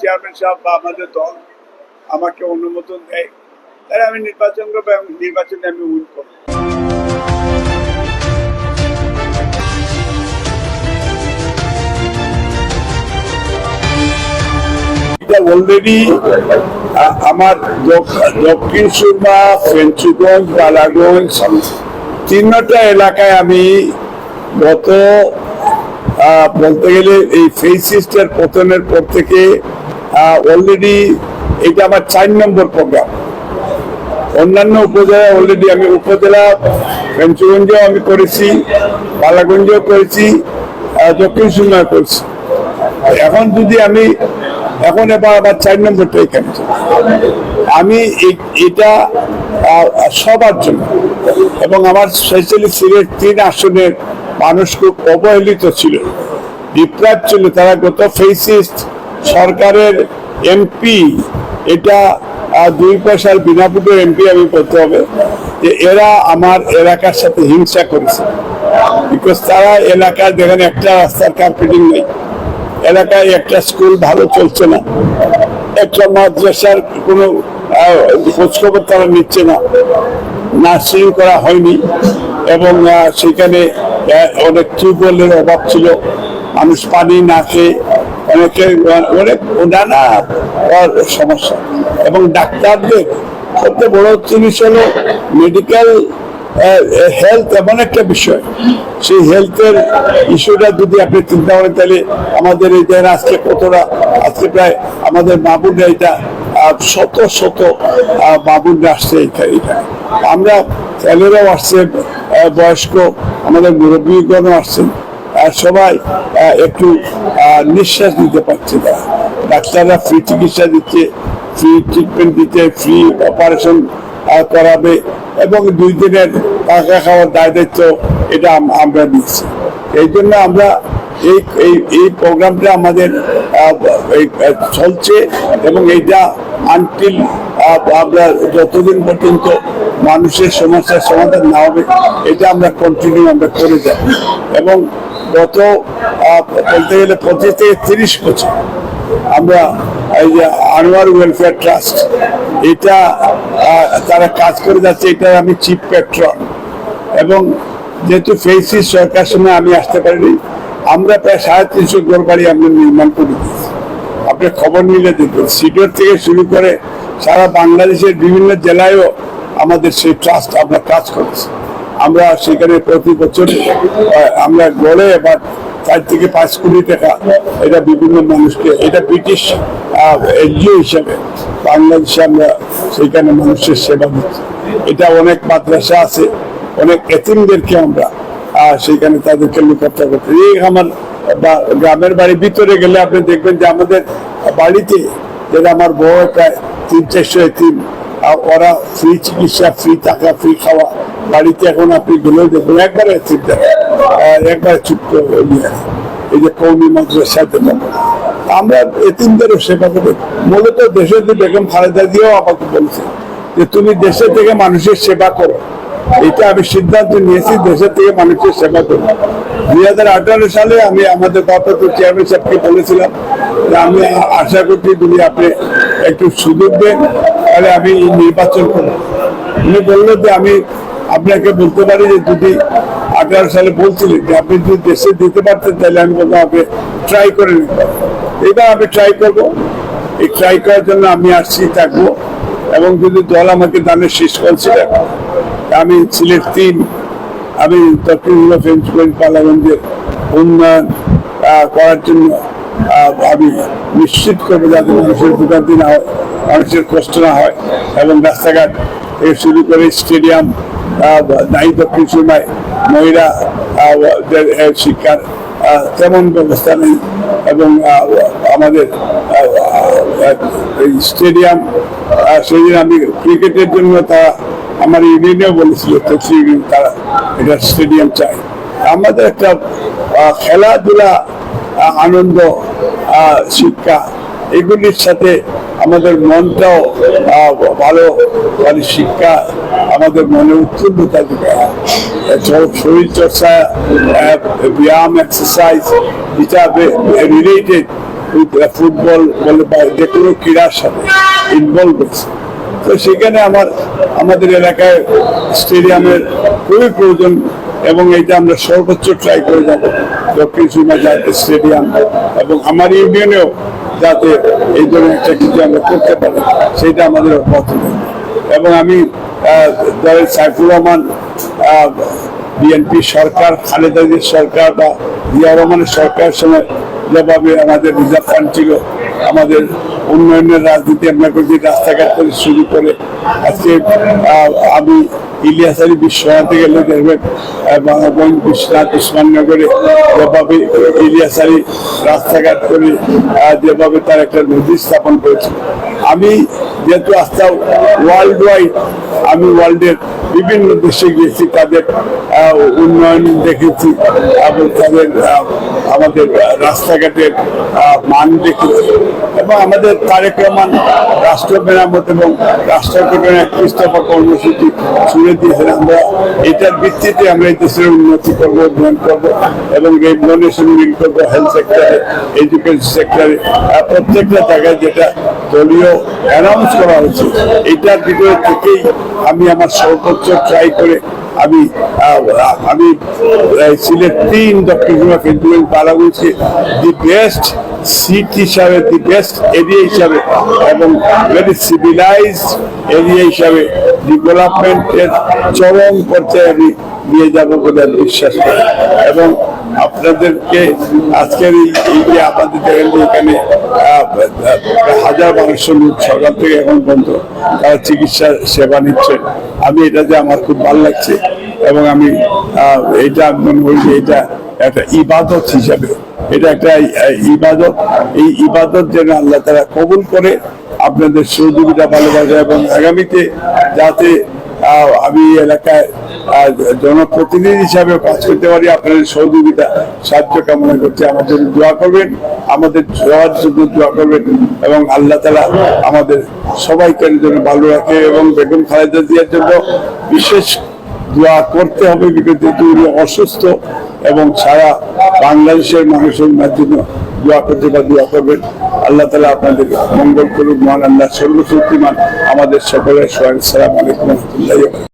Chairman সাহেব বা আমাদের দল আমাকে অনুমোদন দেয়, তাহলে আমি নির্বাচন করব এবং নির্বাচনে আমি উইন করব। অলরেডি আমার দক্ষিণ সুরমা, ফেঞ্চুগঞ্জ, বালাগঞ্জ, তিনটা এলাকায় আমি গত বলতে গেলে এই ফেসিস্টের পতনের পর থেকে অলরেডি এটা আমার চার নম্বর প্রোগ্রাম অন্যান্য উপজেলা অলরেডি আমি উপজেলা ফেঞ্চুগঞ্জেও আমি করেছি, বালাগঞ্জেও করেছি দক্ষিণ সুরমা করেছি। এখন যদি আমি, এখন এবার আবার চার নম্বরটা এখানে। আমি এটা সবার জন্য। এবং আমার স্পেশালি সিলেট তিন আসনের মানুষ খুব অবহেলিত ছিল। বিপ্লব ছিল, তারা গত ফেসিস্ট সরকারের এমপি এটা দুই পয়সার বিনা এমপি আমি বলতে হবে, যে এরা আমার এলাকার সাথে হিংসা করেছে। বিকজ তারা এলাকার যেখানে একটা রাস্তার কার্পেটিং নেই। এলাকায় একটা স্কুল ভালো চলছে না। একটা মাদ্রাসার কোনো খোঁজখবর তারা নিচ্ছে না। নার্সিং করা হয়নি এবং সেখানে অনেক টিউবওয়েলের অভাব ছিল। মানুষ পানি না খেয়ে অনেকে অনেক নানা সমস্যা। এবং ডাক্তারদের সবচেয়ে বড় জিনিস হলো মেডিকেল হেলথ এমন একটা বিষয়। সেই হেলথের ইস্যুটা যদি আপনি চিন্তা করেন, তাহলে আমাদের এই দেন আজকে কতটা আজকে প্রায় আমাদের বাবুরা এটা শত শত বাবুরা আসছে এখানে। আমরা ছেলেরাও আসছে বয়স্ক, আমাদের মুরব্বীগণও আসছেন। সবাই একটু নিঃশ্বাস নিতে পারছে না। ডাক্তাররা ফ্রি চিকিৎসা দিচ্ছে ফ্রি ট্রিটমেন্ট দিচ্ছে ফ্রি অপারেশন করাবে এবং দুই দিনের টাকা খাওয়ার দায় দায়িত্ব এটা আমরা দিচ্ছি এই জন্য আমরা এই এই এই প্রোগ্রামটা আমাদের চলছে এবং এইটা আনটিল আমরা যতদিন পর্যন্ত মানুষের সমস্যার সমাধান না হবে, এটা আমরা কন্টিনিউ আমরা করে যাই এবং গত বলতে গেলে পঁচিশ থেকে তিরিশ বছর আমরা এই যে আনোয়ার ওয়েলফেয়ার ট্রাস্ট এটা তারা কাজ করে যাচ্ছে এটা আমি চিফ পেট্রন এবং যেহেতু ফেসিস সরকার সময় আমি আসতে পারিনি, আমরা প্রায় সাড়ে তিনশো ঘর বাড়ি আমরা নির্মাণ করে দিয়েছি। আপনি খবর নিলে দেখবেন সিডর থেকে শুরু করে সারা বাংলাদেশের বিভিন্ন জেলায়ও আমাদের সেই ট্রাস্ট আমরা কাজ করেছি। আমরা সেখানে প্রতি বছর আমরা গড়ে এবার চার থেকে পাঁচ কোটি টাকা এটা বিভিন্ন মানুষকে এটা ব্রিটিশ এনজিও হিসাবে বাংলাদেশে আমরা সেইখানে মানুষের সেবা দিচ্ছি। এটা অনেক মাদ্রাসা আছে অনেক এতিমদেরকে আমরা আহ, সেইখানে তাদেরকে লুকাত্তা করতে এই আমার গ্রামের বাড়ির ভিতরে গেলে আপনি দেখবেন যে আমাদের বাড়িতে যেটা আমার বউ প্রায় তিন চারশো এতিম ওরা ফ্রি চিকিৎসা ফ্রি ফ্রি খাওয়া, বাড়িতে এখন আপনি দেখবেন, একবারে একবারে চুপ্ত ইয়ে এই যে কৌমি মাদ্রাসা আমরা এতিমদেরও সেবা মূলত দেশের যে বেগম খালেদা দিয়েও আমাকে বলছে যে, তুমি দেশে থেকে মানুষের সেবা করো। এটা আমি সিদ্ধান্ত নিয়েছি দেশের থেকে মানুষের সেবা করব দুই হাজার আঠারো সালে আমি আমাদের ভারপ্রাপ্ত চেয়ারম্যান সাহেবকে বলেছিলাম যে, আমি আশা করছি যদি আপনি একটু সুযোগ দেন। তাহলে আমি নির্বাচন করব। উনি বললেন যে আমি আপনাকে বলতে পারি যে যদি আঠারো সালে বলছিলেন যে আপনি যদি দেশে দিতে পারতেন, তাহলে আমি বলব আপনি ট্রাই করে নিতে এবার আমি ট্রাই করব। এই ট্রাই করার জন্য আমি আসছি, থাকব। এবং যদি দল আমাকে দানের শেষ কনসিডার আমি সিলেট তিন, আমি দক্ষিণ ফেঞ্চগঞ্জ পালাগঞ্জের উন্নয়ন করার জন্য আমি নিশ্চিত করব যাতে মানুষের ভোগান্তি না হয়। মানুষের কষ্ট না হয় এবং রাস্তাঘাট শুরু করে স্টেডিয়াম নাই দক্ষিণ সীমায় মহিলা শিক্ষার তেমন ব্যবস্থা নেই এবং আমাদের স্টেডিয়াম সেদিন আমি ক্রিকেটের জন্য তারা আমার ইউনিয়নেও বলেছিল তফসি ইউনিয়ন তারা এটা স্টেডিয়াম চাই আমাদের একটা খেলাধুলা আনন্দ শিক্ষা, এগুলির সাথে আমাদের মনটাও ভালো মানে শিক্ষা আমাদের মনে উৎফুল্লতা দিবে। শরীর চর্চা ব্যায়াম এক্সারসাইজ এটা রিলেটেড ফুটবল বলে বা যে কোনো ক্রীড়ার সাথে ইনভলভ হয়েছে তো সেখানে আমার, আমাদের এলাকায় স্টেডিয়ামের খুবই প্রয়োজন এবং এইটা আমরা সর্বোচ্চ ট্রাই করে যাব। দক্ষিণ সুরমা জাতীয় স্টেডিয়াম এবং আমার ইউনিয়নেও যাতে এই ধরনের একটা কিছু আমরা করতে পারি, সেটা আমাদের পথ। এবং আমি সাইফুর রহমান বিএনপি সরকার, খালেদা জিয়ার সরকার বা জিয়া রহমানের সরকারের সময় যেভাবে আমাদের রিজার্ভ ফান্ড ছিল, আমাদের উন্নয়নের রাজনীতি আমরা করছি, রাস্তাঘাট করে শুরু করে আজকে আমি ইলিয়াস আলী বিশ্বনাথে গেলে দেখবেন বাংলাবন বিশ্বনাথ উসমাননগরে যেভাবে ইলিয়াস আলী রাস্তাঘাট করে যেভাবে তার একটা নদী স্থাপন করেছে। আমি যেহেতু আস্থা ওয়ার্ল্ড ওয়াইড আমি ওয়ার্ল্ডের বিভিন্ন দেশে গিয়েছি, তাদের উন্নয়ন দেখেছি, এবং তাদের আমাদের রাস্তাঘাটের মান দেখেছি। এবং আমাদের তারেক রহমান রাষ্ট্র মেরামত এবং রাষ্ট্র গঠনের ইস্তফা কর্মসূচি শুনে দিয়েছেন। আমরা এটার ভিত্তিতে আমরা এই দেশের উন্নতি করব, উন্নয়ন করব এবং রেগুলেশন মিল করব হেলথ সেক্টরে এডুকেশন সেক্টরে প্রত্যেকটা জায়গায় যেটা দলীয় অ্যানাউন্স করা হয়েছে। এটার ভিতরে থেকেই আমি আমার সর্বোচ্চ ট্রাই করে আমি আমি সিলেট তিন সুরমা ফেন্টুয়েল পালাগুলকে দি বেস্ট সিট হিসাবে দি বেস্ট এরিয়া হিসাবে এবং ভেরি সিভিলাইজড এরিয়া হিসাবে ডেভেলপমেন্টের চরম পর্যায়ে আমি নিয়ে যাব বলে আমি বিশ্বাস করি। এবং আপনাদেরকে আজকের এই যে আমাদের দেখেন এখানে হাজার বারোশো লোক সকাল থেকে এখন পর্যন্ত তারা চিকিৎসা সেবা নিচ্ছে। আমি এটা যে আমার খুব ভালো লাগছে এবং আমি এটা মনে করি যে এটা একটা ইবাদত হিসাবে, এটা একটা ইবাদত। এই ইবাদত যেন আল্লাহ তারা কবুল করে, আপনাদের সহযোগিতা, ভালোবাসা এবং আগামীতে যাতে আমি এলাকায় জনপ্রতিনিধি হিসাবে কাজ করতে পারি। আপনাদের সহযোগিতা, সাহায্য কামনা করতে আমাদের দোয়া করবেন, আমাদের যাওয়ার জন্য দোয়া করবেন এবং আল্লাহ তালা আমাদের সবাইকে জন্য ভালো রাখে এবং বেগম খালেদা জিয়ার জন্য বিশেষ দোয়া করতে হবে যেহেতু উনি অসুস্থ এবং সারা বাংলাদেশের মানুষের জন্য দোয়া করতে বা দোয়া করবেন। আল্লাহ তালা আপনাদের মঙ্গল করুক, মহান আল্লাহ সর্বশক্তিমান আমাদের সকলের সহায় সালাম আলাইকুম রহমতুল্লাহ